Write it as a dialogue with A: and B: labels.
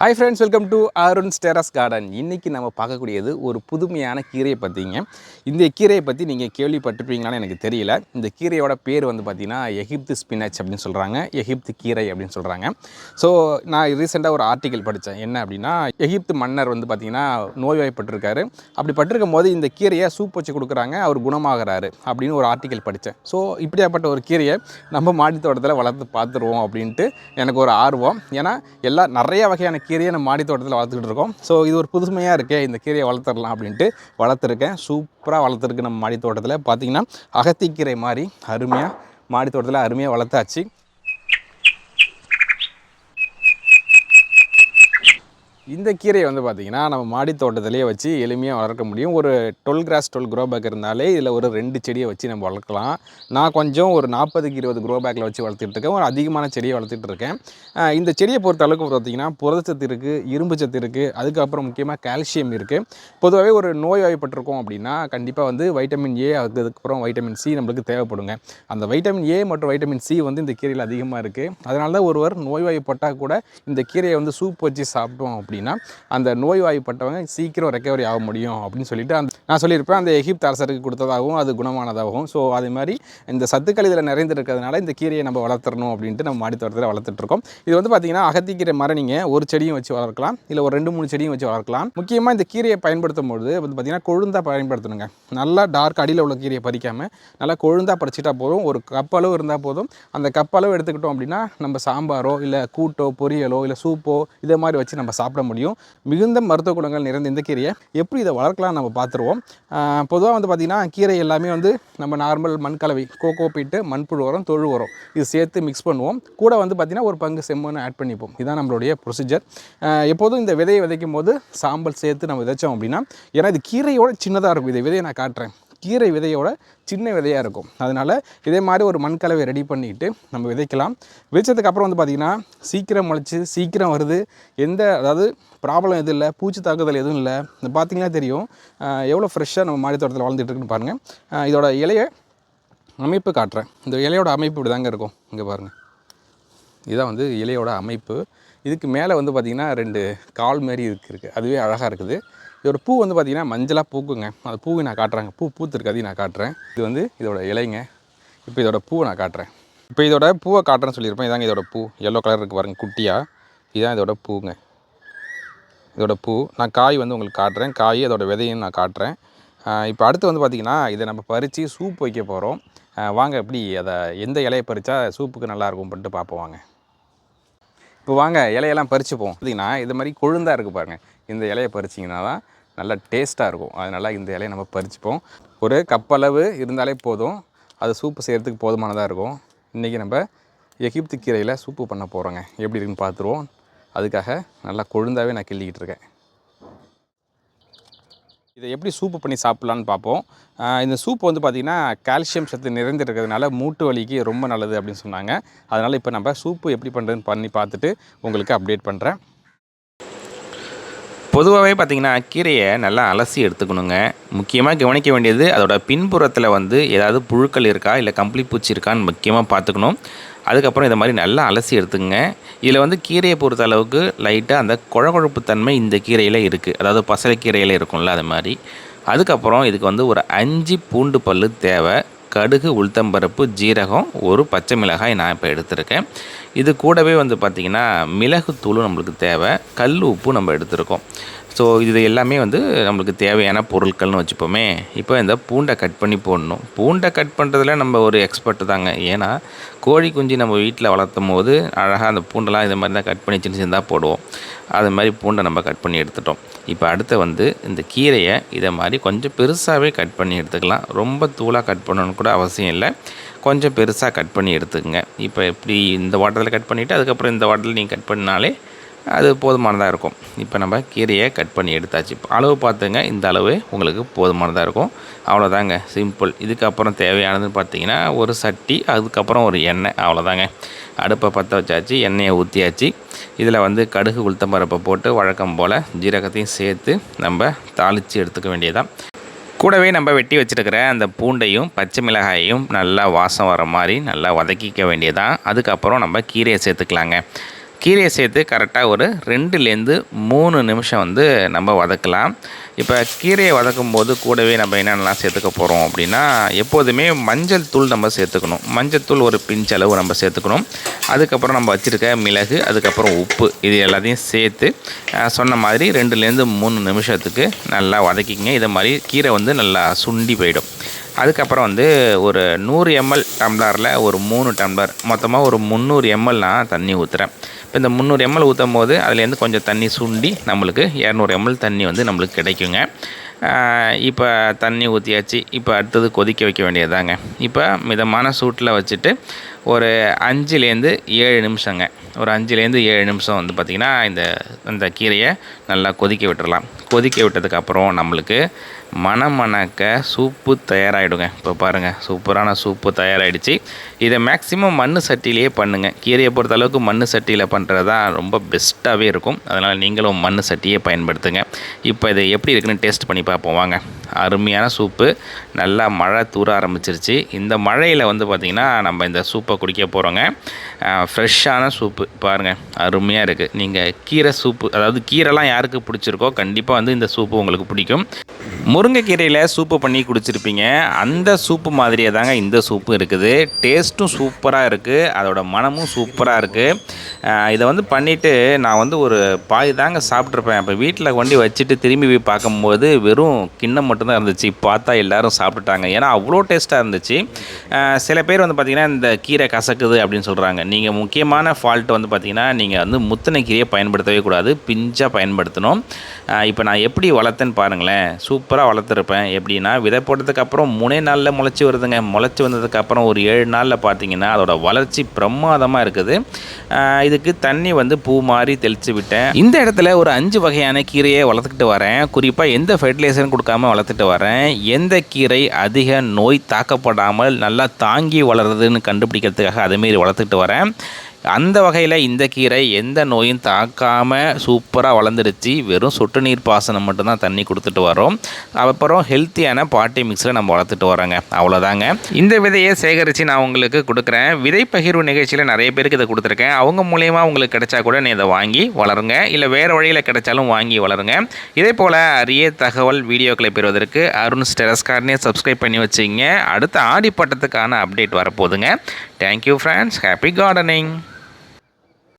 A: Hi friends welcome to Arun terrace garden இன்றைக்கி நம்ம பார்க்கக்கூடியது ஒரு புதுமையான கீரையை பற்றிங்க இந்த கீரையை பற்றி நீங்கள் கேள்விப்பட்டிருப்பீங்களான்னு எனக்கு தெரியல. இந்த கீரையோட பேர் வந்து பார்த்திங்கன்னா எகிப்து ஸ்பினச் அப்படின்னு சொல்கிறாங்க எகிப்து கீரை அப்படின்னு சொல்கிறாங்க ஸோ நான் ரீசெண்டாக ஒரு ஆர்டிக்கல் படித்தேன் என்ன அப்படின்னா எகிப்து மன்னர் வந்து பார்த்திங்கன்னா நோய்வாய்ப்பட்டிருக்காரு. அப்படி பட்டிருக்கும் போது இந்த கீரையை சூப் வச்சு கொடுக்குறாங்க. அவர் குணமாகிறாரு அப்படின்னு ஒரு ஆர்டிக்கல் படித்தேன் ஸோ இப்படியாப்பட்ட ஒரு கீரையை நம்ம மாடி தோட்டத்தில் வளர்த்து பார்த்துருவோம் அப்படின்ட்டு எனக்கு ஒரு ஆர்வம். ஏன்னா எல்லா நிறைய வகையான கீரையை நம்ம மாடி தோட்டத்தில் வளர்த்துக்கிட்டு இருக்கோம். ஸோ இது ஒரு புதுமையாக இருக்கே இந்த கீரையை வளர்த்துடலாம் அப்படின்ட்டு வளர்த்துருக்கேன். சூப்பராக வளர்த்துருக்கு நம்ம மாடி தோட்டத்தில். பார்த்திங்கன்னா அகத்திக்கீரை மாதிரி அருமையாக மாடி தோட்டத்தில் அருமையாக வளர்த்தாச்சு. இந்த கீரையை வந்து பார்த்திங்கன்னா நம்ம மாடி தோட்டத்திலேயே வச்சு எளிமையாக வளர்க்க முடியும். ஒரு twelve cross twelve grow bag இருந்தாலே இதில் ஒரு ரெண்டு செடியை வச்சு நம்ம வளர்க்கலாம். நான் கொஞ்சம் ஒரு நாற்பதுக்கு இருபது க்ரோ பேக்கில் வச்சு வளர்த்துட்டு இருக்கேன். ஒரு அதிகமான செடியை வளர்த்துட்டு இருக்கேன். இந்த செடியை பொறுத்த அளவுக்கு பார்த்திங்கன்னா புரதச்சத்து இருக்குது இரும்பு சத்து இருக்குது அதுக்கப்புறம் முக்கியமாக கால்சியம் இருக்குது பொதுவாகவே ஒரு நோய் வாய்ப்பட்டிருக்கோம் அப்படின்னா கண்டிப்பாக வந்து வைட்டமின் ஏ அதுக்கப்புறம் வைட்டமின் சி நம்மளுக்கு தேவைப்படுங்க. அந்த வைட்டமின் ஏ மற்றும் வைட்டமின் சி வந்து இந்த கீரையில் அதிகமாக இருக்குது அதனால தான் ஒருவர் நோய்வாய்ப்பட்டால் கூட இந்த கீரையை வந்து சூப் வச்சு சாப்பிட்டோம் அப்படின்னா அந்த நோய்வாய்ப்பட்டவங்க சீக்கிரம் ரெக்கவரி ஆக முடியும் அப்படின்னு சொல்லிட்டு அந்த நான் சொல்லியிருப்பேன். அந்த எகிப்து அரசருக்கு கொடுத்ததாகவும் அது குணமானதாகவும். ஸோ அதே மாதிரி இந்த சத்துக்கள் இதில் நிறைந்திருக்கிறதுனால இந்த கீரையை நம்ம வளர்த்துறணும் அப்படின்ட்டு நம்ம மாடித்தோட்டத்தில் வளர்த்துட்ருக்கோம் இது வந்து பார்த்தீங்கன்னா அகத்திக்கீரை மரம் நீங்கள் ஒரு செடியும் வச்சு வளர்க்கலாம். இல்லை ஒரு ரெண்டு மூணு செடியும் வச்சு வளர்க்கலாம். முக்கியமாக இந்த கீரையை பயன்படுத்தும் பொழுது வந்து பார்த்தீங்கன்னா கொழுந்தாக பயன்படுத்தணுங்க. நல்லா டார்க் அடியில் உள்ள கீரையை பறிக்காமல் நல்லா கொழுந்தாக பறிச்சிட்டா போதும். ஒரு கப் அளவு இருந்தால் போதும். அந்த கப் அளவு எடுத்துக்கிட்டோம் அப்படின்னா நம்ம சாம்பாரோ இல்லை கூட்டோ பொரியலோ இல்லை சூப்போ இதை மாதிரி வச்சு நம்ம சாப்பிட முடியும். மிகுந்த மருத்துவ குணங்கள் நிறைந்த இந்த கீரையை எப்படி இதை வளர்க்கலாம் நம்ம பார்த்துருவோம். பொதுவாக வந்து பார்த்திங்கன்னா கீரை எல்லாமே வந்து நம்ம நார்மல் மண் கலவை கோகோ பீட்டு மண்புழு உரம் தொழு உரம் இது சேர்த்து மிக்ஸ் பண்ணுவோம். கூட வந்து பார்த்திங்கன்னா ஒரு பங்கு செம்மண்ணு ஆட் பண்ணிப்போம். இதுதான் நம்மளுடைய ப்ரொசீஜர் எப்போதும் இந்த விதையை விதைக்கும் போது சாம்பல் சேர்த்து நம்ம விதைச்சோம் அப்படின்னா ஏன்னா இது கீரையோட சின்னதாக இருக்கும். இதை விதையை நான் காட்டுறேன். கீரை விதையோட சின்ன விதையாக இருக்கும். அதனால் இதே மாதிரி ஒரு மண்கலவை ரெடி பண்ணிட்டு நம்ம விதைக்கலாம். விதைச்சதுக்கு அப்புறம் வந்து பார்த்திங்கன்னா சீக்கிரம் முளைச்சி சீக்கிரம் வருது. எந்த அதாவது ப்ராப்ளம் எதுவும் இல்லை பூச்சி தாக்குதல் எதுவும் இல்லை. இந்த பார்த்திங்கன்னா தெரியும். எவ்வளோ ஃப்ரெஷ்ஷாக நம்ம மாடி தோட்டத்தில் வளர்ந்துட்டு இருக்குன்னு பாருங்கள் இதோட இலையை அமைப்பு காட்டுறேன். இந்த இலையோட அமைப்பு இப்படி தாங்க இருக்கும். இங்கே பாருங்கள் இதுதான் வந்து இலையோட அமைப்பு. இதுக்கு மேலே வந்து பார்த்திங்கன்னா ரெண்டு கால் மாரி இருக்குது அதுவே அழகாக இருக்குது. இதோட பூ வந்து பார்த்திங்கன்னா மஞ்சளாக பூக்குங்க. அந்த பூவை நான் காட்டுறேங்க. பூ பூத்துருக்கு அதையும் நான் காட்டுறேன். இது வந்து இதோட இலைங்க. இப்போ இதோட பூவை நான் காட்டுறேன். இப்போ இதோட பூவை காட்டுறேன்னு சொல்லியிருப்பேன். இதாங்க இதோட பூ. எல்லோ கலர் இருக்குது பாருங்கள் குட்டியாக இதுதான் இதோட பூங்க. இதோட பூ. நான் காய் வந்து உங்களுக்கு காட்டுறேன். காய் அதோட விதையும் நான் காட்டுறேன். இப்போ அடுத்து வந்து பார்த்திங்கன்னா இதை நம்ம பறித்து சூப் வைக்க போகிறோம் வாங்க எப்படி அதை எந்த இலையை பறித்தா சூப்புக்கு நல்லா இருக்கும் பண்ணிட்டு பார்ப்போம் வாங்க. இப்போ வாங்க இலையெல்லாம் பறிச்சுப்போம். பார்த்திங்கன்னா இது மாதிரி கொழுந்தாக இருக்குது பாருங்கள் இந்த இலையை பறிச்சிங்கன்னா தான் நல்லா டேஸ்ட்டாக இருக்கும். அதனால் இந்த இலையை நம்ம பறிச்சுப்போம். ஒரு கப்பளவு இருந்தாலே போதும். அது சூப்பு செய்கிறதுக்கு போதுமானதாக இருக்கும். இன்றைக்கி நம்ம எகிப்து கீரையில் சூப்பு பண்ண போகிறோங்க எப்படி இருக்குன்னு பார்த்துருவோம் அதுக்காக நல்லா கொழுந்தாவே நான் கிள்ளிக்கிட்டு இருக்கேன். இதை எப்படி சூப்பு பண்ணி சாப்பிட்லான்னு பார்ப்போம். இந்த சூப்பு வந்து பார்த்திங்கன்னா கால்சியம் சத்து நிறைந்திருக்கிறதுனால மூட்டு வலிக்கு ரொம்ப நல்லது அப்படின்னு சொன்னாங்க. அதனால் இப்போ நம்ம சூப்பு எப்படி பண்ணுறதுன்னு பண்ணி பார்த்துட்டு உங்களுக்கு அப்டேட் பண்ணுறேன்
B: பொதுவாகவே பார்த்திங்கன்னா கீரையை நல்லா அலசி எடுத்துக்கணுங்க. முக்கியமாக கவனிக்க வேண்டியது அதோட பின்புறத்தில் வந்து ஏதாவது புழுக்கள் இருக்கா இல்லை கம்பளி பூச்சி இருக்கான்னு முக்கியமாக பார்த்துக்கணும் அதுக்கப்புறம் இதை மாதிரி நல்லா அலசி எடுத்துக்கங்க. இதில் வந்து கீரையை பொறுத்த அளவுக்கு லைட்டாக அந்த குழகுழப்பு தன்மை இந்த கீரையில் இருக்குது அதாவது பசலைக்கீரையில் இருக்கும்ல அது மாதிரி. அதுக்கப்புறம் இதுக்கு வந்து ஒரு அஞ்சு பூண்டு பல்லு தேவை. கடுகு உளுத்தம்பருப்பு ஜீரகம் ஒரு பச்சை மிளகாய் நான் இப்போ எடுத்திருக்கேன். இது கூடவே வந்து பார்த்திங்கன்னா மிளகுத்தூளும் நம்மளுக்கு தேவை கல் உப்பு நம்ம எடுத்திருக்கோம். ஸோ இது எல்லாமே வந்து நம்மளுக்கு தேவையான பொருட்கள்னு வச்சுப்போமே. இப்போ இந்த பூண்டை கட் பண்ணி போடணும். பூண்டை கட் பண்ணுறதுல நம்ம ஒரு எக்ஸ்பர்ட்டு தாங்க. ஏன்னா கோழி குஞ்சு நம்ம வீட்டில் வளர்த்தும் போது அழகாக அந்த பூண்டெல்லாம் இது மாதிரி தான் கட் பண்ணி சின்ன சின்னதாக போடுவோம். அது மாதிரி பூண்டை நம்ம கட் பண்ணி எடுத்துட்டோம். இப்போ அடுத்து வந்து இந்த கீரையை இதை மாதிரி கொஞ்சம் பெருசாகவே கட் பண்ணி எடுத்துக்கலாம். ரொம்ப தூளாக கட் பண்ணணும்னு கூட அவசியம் இல்லை. கொஞ்சம் பெருசாக கட் பண்ணி எடுத்துக்கங்க. இப்போ எப்படி இந்த வாட்டரில் கட் பண்ணிவிட்டு அதுக்கப்புறம் இந்த வாட்டரில் நீங்கள் கட் பண்ணாலே அது போதுமானதாக இருக்கும். இப்போ நம்ம கீரையை கட் பண்ணி எடுத்தாச்சு. இப்போ அளவு பார்த்துங்க. இந்த அளவு உங்களுக்கு போதுமானதாக இருக்கும். அவ்வளோதாங்க சிம்பிள். இதுக்கப்புறம் தேவையானதுன்னு பார்த்தீங்கன்னா ஒரு சட்டி அதுக்கப்புறம் ஒரு எண்ணெய். அவ்வளோதாங்க அடுப்பை பற்ற வச்சாச்சு. எண்ணெயை ஊற்றியாச்சு இதில் வந்து கடுகு உளுத்தம்பருப்பை போட்டு வழக்கம் போல் ஜீரகத்தையும் சேர்த்து நம்ம தாளித்து எடுத்துக்க வேண்டியதான் கூடவே நம்ம வெட்டி வச்சுருக்கிற அந்த பூண்டையும் பச்சை மிளகாயையும் நல்லா வாசம் வர மாதிரி நல்லா வதக்கிக்க வேண்டியதான் அதுக்கப்புறம் நம்ம கீரையை சேர்த்துக்கலாங்க. கீரையை சேர்த்து கரெக்டாக ஒரு ரெண்டுலேருந்து மூணு நிமிஷம் வந்து நம்ம வதக்கலாம். இப்போ கீரையை வதக்கும் போது கூடவே நம்ம என்னென்னலாம் சேர்த்துக்க போகிறோம் அப்படின்னா எப்போதுமே மஞ்சள் தூள் நம்ம சேர்த்துக்கணும். மஞ்சள் தூள் ஒரு பிஞ்ச் அளவு நம்ம சேர்த்துக்கணும். அதுக்கப்புறம் நம்ம வச்சுருக்க மிளகு அதுக்கப்புறம் உப்பு இது எல்லாத்தையும் சேர்த்து சொன்ன மாதிரி ரெண்டுலேருந்து மூணு நிமிஷத்துக்கு நல்லா வதக்கிங்க இதை மாதிரி கீரை வந்து நல்லா சுண்டி போயிடும். அதுக்கப்புறம் வந்து ஒரு நூறு எம்எல் டம்ளரில் ஒரு மூணு டம்ளர் மொத்தமாக ஒரு முந்நூறு எம்எல் நான் தண்ணி ஊற்றுறேன் இப்போ இந்த முந்நூறு எம்எல் ஊற்றும் போது அதுலேருந்து கொஞ்சம் தண்ணி சுண்டி நம்மளுக்கு இரநூறு எம்எல் தண்ணி வந்து நம்மளுக்கு கிடைக்குங்க. இப்போ தண்ணி ஊற்றியாச்சு இப்போ அடுத்தது கொதிக்க வைக்க வேண்டியதாங்க இப்போ மிதமான சூட்டில் வச்சுட்டு ஒரு அஞ்சுலேருந்து ஏழு நிமிஷங்க. ஒரு அஞ்சுலேருந்து ஏழு நிமிஷம் வந்து பார்த்திங்கன்னா இந்த இந்த கீரையை நல்லா கொதிக்க விட்டுடலாம் கொதிக்க விட்டதுக்கப்புறம் நம்மளுக்கு மணமணக்க சூப்பு தயாராகிடுங்க இப்போ பாருங்கள் சூப்பரான சூப்பு தயாராகிடுச்சு இதை மேக்ஸிமம் மண் சட்டிலேயே பண்ணுங்கள் கீரையை பொறுத்த அளவுக்கு மண் சட்டியில் பண்ணுறது தான் ரொம்ப பெஸ்ட்டாகவே இருக்கும். அதனால் நீங்களும் மண் சட்டியே பயன்படுத்துங்க. இப்போ இது எப்படி இருக்குன்னு டேஸ்ட் பண்ணி பார்ப்போம். வாங்க. அருமையான சூப்பு. நல்லா மழை தூர ஆரம்பிச்சிருச்சு. இந்த மழையில் வந்து பார்த்திங்கன்னா நம்ம இந்த சூப்பை குடிக்க போகிறோங்க ஃப்ரெஷ்ஷான சூப்பு. பாருங்கள் அருமையாக இருக்குது நீங்கள் கீரை சூப்பு அதாவது கீரைலாம் யாருக்கு பிடிச்சிருக்கோ கண்டிப்பாக வந்து இந்த சூப்பு உங்களுக்கு பிடிக்கும். முருங்கைக்கீரையில் சூப்பு பண்ணி குடிச்சிருப்பீங்க. அந்த சூப்பு மாதிரியே தாங்க இந்த சூப்பு இருக்குது. டேஸ்ட்டும் சூப்பராக இருக்குது அதோட மனமும் சூப்பராக இருக்குது இதை வந்து பண்ணிவிட்டு நான் வந்து ஒரு பாய் தாங்க சாப்பிட்ருப்பேன் அப்போ வீட்டில் கொண்டு வச்சுட்டு திரும்பி போய் பார்க்கும்போது வெறும் கிண்ணம் மட்டும்தான் இருந்துச்சு. பார்த்தா எல்லாரும் சாப்பிட்டுட்டாங்க. ஏன்னா அவ்வளோ டேஸ்ட்டாக இருந்துச்சு. சில பேர் வந்து பார்த்திங்கன்னா இந்த கீரை கசக்குது அப்படின்னு சொல்கிறாங்க நீங்கள் முக்கியமான ஃபால்ட் வந்து பார்த்திங்கன்னா நீங்கள் வந்து முத்தின கீரையை பயன்படுத்தவே கூடாது. பிஞ்சாக பயன்படுத்தணும். இப்போ நான் எப்படி வளர்த்தேன்னு பாருங்களேன். சூப்பராக வளர்த்துருப்பேன். எப்படின்னா விதை போட்டதுக்கப்புறம் மூணே நாளில் முளைச்சி வருதுங்க. முளைச்சி வந்ததுக்கப்புறம் ஒரு ஏழு நாளில் பார்த்தீங்கன்னா அதோடய வளர்ச்சி பிரமாதமாக இருக்குது. இதுக்கு தண்ணி வந்து பூ மாதிரி தெளித்து விட்டேன். இந்த இடத்துல ஒரு அஞ்சு வகையான கீரையை வளர்த்துக்கிட்டு வரேன். குறிப்பாக எந்த ஃபெர்டிலைசரும் கொடுக்காம பார்த்துட்டு வரேன். எந்த கீரை அதிக நோய் தாக்கப்படாமல் நல்லா தாங்கி வளருதுன்னு கண்டுபிடிக்கிறதுக்காக அதேமாரி வளர்த்துட்டு வரேன். அந்த வகையில் இந்த கீரை எந்த நோயும் தாக்காமல் சூப்பராக வளர்ந்துருச்சு வெறும் சொட்டு நீர் பாசனம் மட்டும்தான் தண்ணி கொடுத்துட்டு வரோம். அப்புறம் ஹெல்த்தியான பாட்டி மிக்ஸில் நம்ம வளர்த்துட்டு வரோங்க. அவ்வளோதாங்க இந்த விதையை சேகரித்து நான் உங்களுக்கு கொடுக்குறேன். விதை பகிர்வு நிகழ்ச்சியில் நிறைய பேருக்கு இதை கொடுத்துருக்கேன். அவங்க மூலயமா உங்களுக்கு கிடைச்சா கூட நீ இதை வாங்கி வளருங்க. இல்லை வேறு வழியில் கிடைச்சாலும் வாங்கி வளருங்க. இதே போல் அரிய தகவல் வீடியோக்களை பெறுவதற்கு அருண் ஸ்டெரஸ்கார்னே சப்ஸ்கிரைப் பண்ணி வச்சிங்க. அடுத்த ஆடி பட்டத்துக்கான update வரப்போகுதுங்க thank you friends happy gardening